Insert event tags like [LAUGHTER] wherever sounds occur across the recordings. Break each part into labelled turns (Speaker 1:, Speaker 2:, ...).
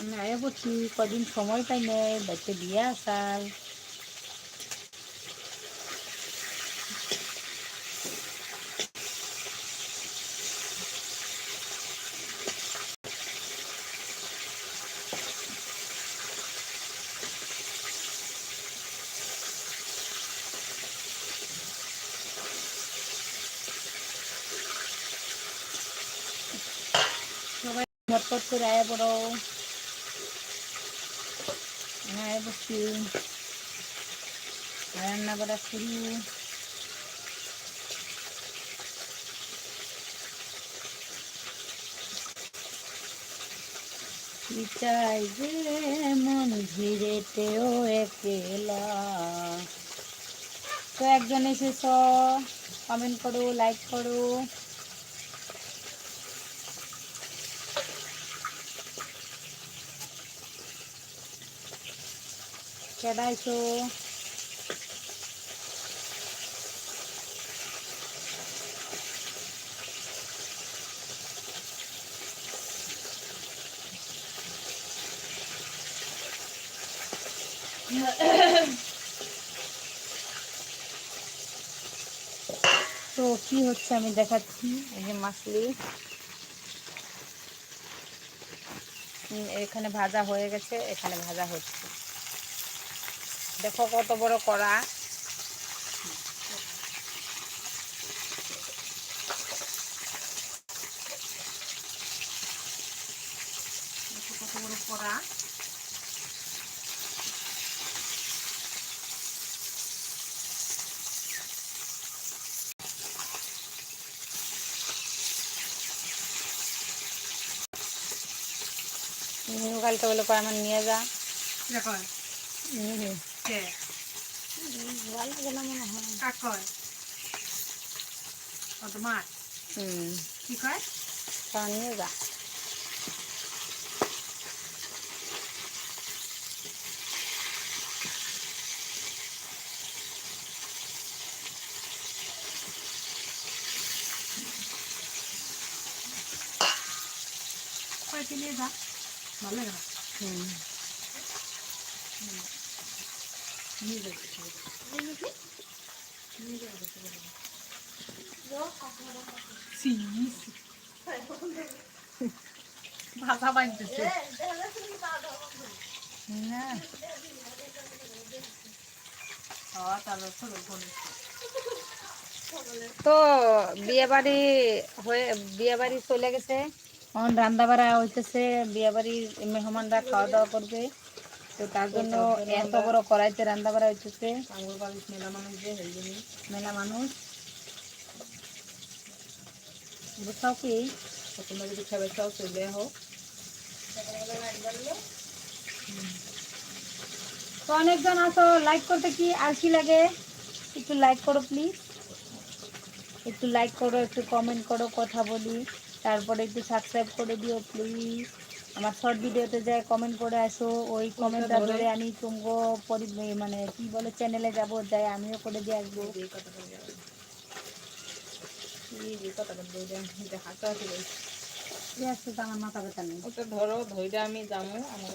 Speaker 1: আমি আয়া পড়ছি কদিন সময় পাই নাই বাড়িতে বিয়ে আসার। সবাই মটপট করে আয়া পড়ো। আয়া পড়ছি রান্না করা শুরু। চাই যে মন ভিড়েতেও একেলা? তো একজন এসেছ কমেন্ট করো লাইক করো। কেডাইছো তো কি হচ্ছে আমি দেখাচ্ছি? এই যে মাছলি এখানে ভাজা হয়ে গেছে, এখানে ভাজা হচ্ছে। দেখো কত বড় দেখো কত বড় মিনু কালকে বলে আমার নিয়ে যা।
Speaker 2: দেখো। কে
Speaker 1: ভালো লাগে না মনে হয়
Speaker 2: কাক কয় ও তোমার
Speaker 1: হুম
Speaker 2: কি কয়
Speaker 1: তা নিয়ে যা
Speaker 2: কয় তুই নিয়ে যা ভালো লাগে না
Speaker 1: হুম
Speaker 2: হ্যাঁ
Speaker 1: তো বিয়ে বাড়ি হয়ে বিয়ে বাড়ি চলে গেছে। এখন রান্না বাড়া হইতেছে বিয়ে বাড়ির মেহমানরা খাওয়া দাওয়া করবে। তো তার জন্য এত বড় কড়াইতে রান্না
Speaker 2: আঙুর বালিশ মেলা মানুষ
Speaker 1: মেলা বুঝাও কি?
Speaker 2: তোমরা যদি চাও চলে
Speaker 1: তো অনেকজন আসো লাইক করতে কি আর কি লাগে? একটু লাইক করো প্লিজ একটু লাইক করো একটু কমেন্ট করো কথা বলি। তারপরে একটু সাবস্ক্রাইব করে দিও প্লিজ আমার শর্ট ভিডিওতে যায় কমেন্ট করে আসো ওই কমেন্টটা
Speaker 2: ধরে?
Speaker 1: আমি তুমগো পরি মানে কি বলে চ্যানেলে যাব যাই আমিও করে দিয়ে আসব। আমার মাথা ব্যথা নেই।
Speaker 2: ওটা ধরো আমি যাব আমার।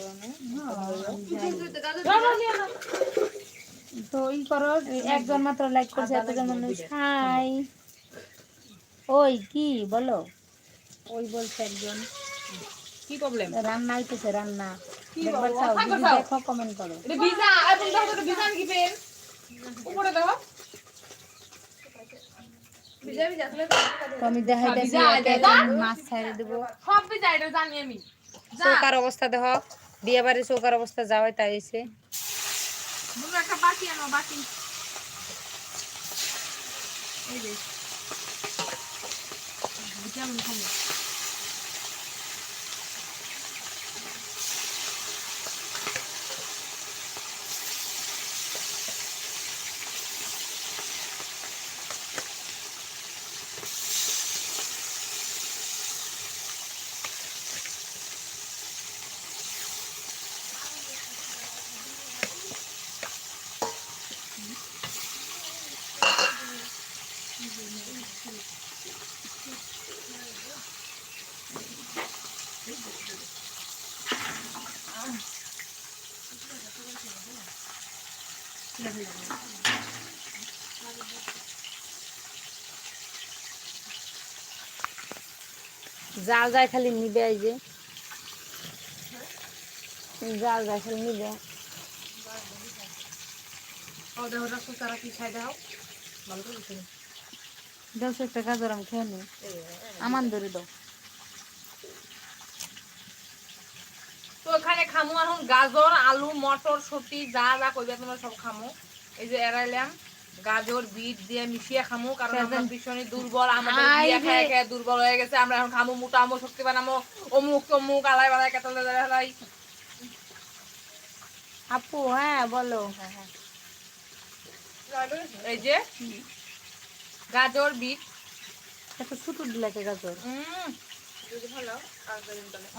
Speaker 1: তো ই করো একজন মাত্র লাইক করছে এতজন মানুষ। হাই ওই কি বলো? ওই বলছে একজন।
Speaker 2: কি প্রবলেম
Speaker 1: রান্না হইতেছে রান্না।
Speaker 2: কি বলো?
Speaker 1: চাও দেখো কমেন্ট করো।
Speaker 2: এটা ভিজা এবং দেখো তো ভিজা নাকি পেন? উপরে দাও। ভিজা ভিজা আসলে
Speaker 1: আমি দেখাইতেছি। একে মাছ ছাড়ে দেবো।
Speaker 2: সব ভিজা এটা জানি আমি।
Speaker 1: চৌকার অবস্থা দেখো বিয়ে বাড়ি চৌকার অবস্থা যাওয়াই তাই
Speaker 2: তুমি একটা বাটি আনো বাটি। এই যে। কেমন খাব
Speaker 1: জাল যায় খালি নিবে এই যে। জাল যায় খালি নিবে। দশ একটা গাজর আমি খেয়ে নি। আমার ধরে দাও।
Speaker 2: তো এখানে খামু এখন গাজর আলু মটর সবজি যা যা কইবে তোমরা সব খামু। এই যে এরাইলাম গাজর বিট দিয়ে মিশিয়ে খামু কারণ আমরা ভীষণই দুর্বল আমাদের বিয়ে। খেয়ে খেয়ে দুর্বল হয়ে গেছে আমরা এখন খামু মোটা আমো শক্তি বানামো অমুক তমুক আলাই বালাই কেতলে
Speaker 1: আপু হ্যাঁ বলো।
Speaker 2: এই যে গাজর বিট।
Speaker 1: একটা ছোট দিলাকে গাজর?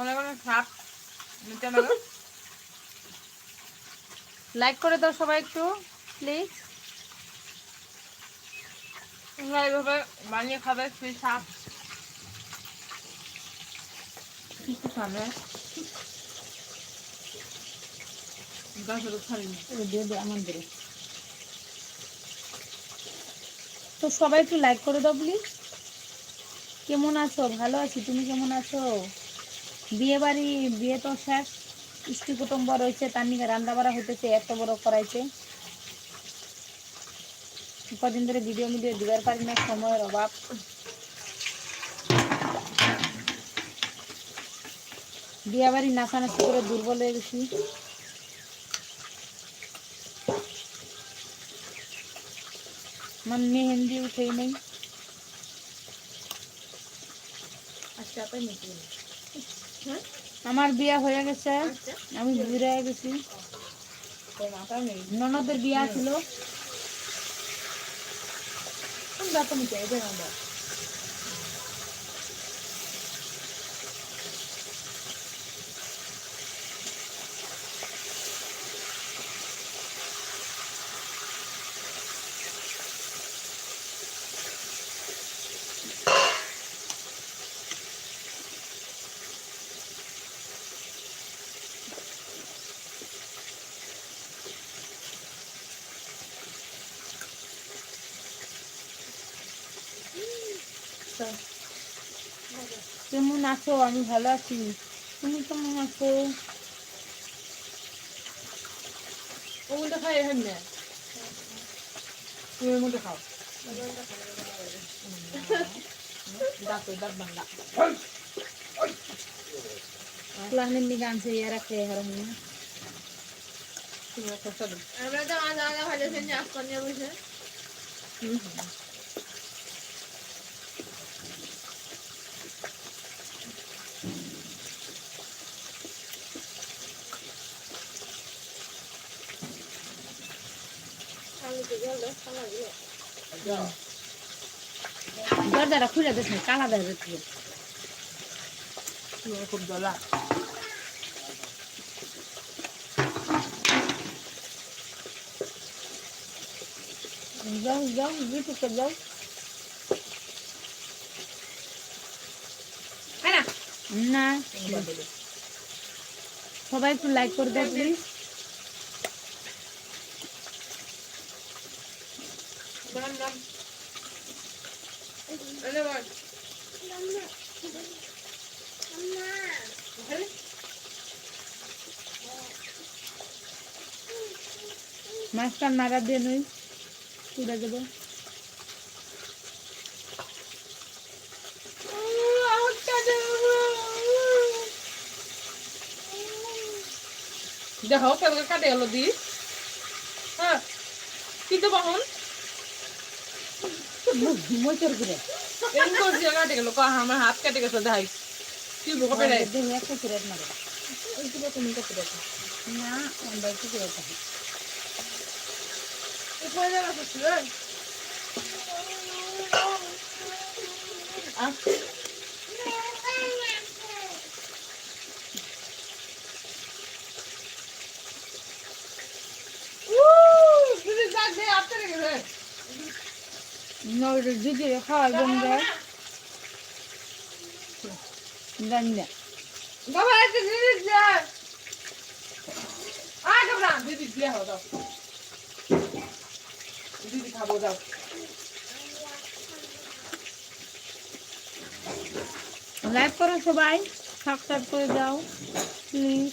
Speaker 2: অনেক অনেক স্বাদ।
Speaker 1: লাইক [LAUGHS] করে দাও সবাই একটু প্লিজ
Speaker 2: তোমরা এইভাবে বানিয়ে খাবে সেই স্বাদ? কিছু খাবে? গাছের ছাড়িনি
Speaker 1: দিয়ে দে আমার তো সবাই একটু লাইক করে দাও প্লিজ কেমন আছো? ভালো আছি। তুমি কেমন আছো? বিয়ে বাড়ি বিয়ে তো শেষ। ইষ্টি কুটুম্ব রয়েছে তার নিকে রান্না বাড়া হইতেছে এত বড় করাইছে। কদিন ধরে ভিডিও মিডিও দিবার পারি না সময়ের অভাব। বিয়ে বাড়ি নাচানাচি করে দুর্বল হয়ে গেছি। আমার মেহেন্দি উঠেই নেই।
Speaker 2: আচ্ছা তাই নাকি
Speaker 1: আমার বিয়ে হয়ে গেছে আমি বুড়ে হয়ে গেছি।
Speaker 2: তোর মাথা নেই
Speaker 1: ননদের বিয়া ছিল।
Speaker 2: কোন ব্যাপার নিতে এই যে আমরা
Speaker 1: কেমন আছো আমি ভালো আছি। তুমি কেমন আছো?
Speaker 2: ওগুলো খাই এখানে তুমি মধ্যে খাও। দাঁত দাঁত বাংলা
Speaker 1: প্লানের নিকে আনছে ইয়ারা খেয়ে হারাম
Speaker 3: আমরা তো আলাদা আলাদা ভালো সেঞ্জে আসতে নিয়ে বসে।
Speaker 1: দরজাটা খুলে দিস না কালা
Speaker 2: তুমি খুব জ্বলা
Speaker 1: যাও যাও ইউটিউবে যাও।
Speaker 2: হ্যাঁ না।
Speaker 1: সবাই একটু লাইক করে দাও প্লিজ
Speaker 2: দাম দাম এনে বল
Speaker 1: মাছটা নাড়া দিয়ে নই পুড়ে দেবো
Speaker 2: দেখো কেমন কাটে গেল দি। হ্যাঁ কিন্তু বাহন
Speaker 1: মোচর করে
Speaker 2: এরকম করছি কাটে গেল কহ আমার হাত কেটে গেছে দেখাই। কি বুকে পেরে
Speaker 1: দেখি একটা করে মারে।
Speaker 2: ওই কি তুমি করতে দেখো
Speaker 1: না আমরা একটু করে থাকি
Speaker 2: উপরে যাওয়া করছি দিদি যাক দে আপতে গেছে
Speaker 1: নইলে দিদি খাওয়া জম যায় জানি না।
Speaker 2: দিদি খাব যাও
Speaker 1: লাইক করো সবাই সাবস্ক্রাইব করে দাও প্লিজ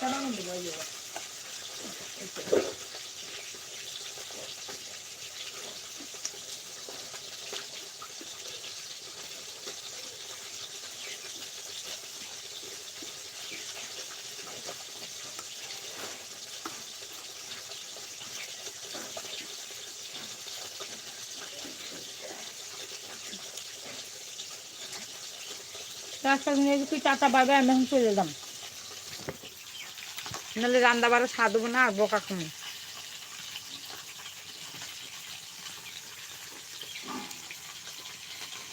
Speaker 2: একটা দাম দেবো এই যে।
Speaker 1: রাস্তা নিয়ে কি টাটা পাবে আমি এখন চলে যেতাম
Speaker 2: নাহলে রান্না বাড়া স্বাদ হবে না আর বোকা খামো।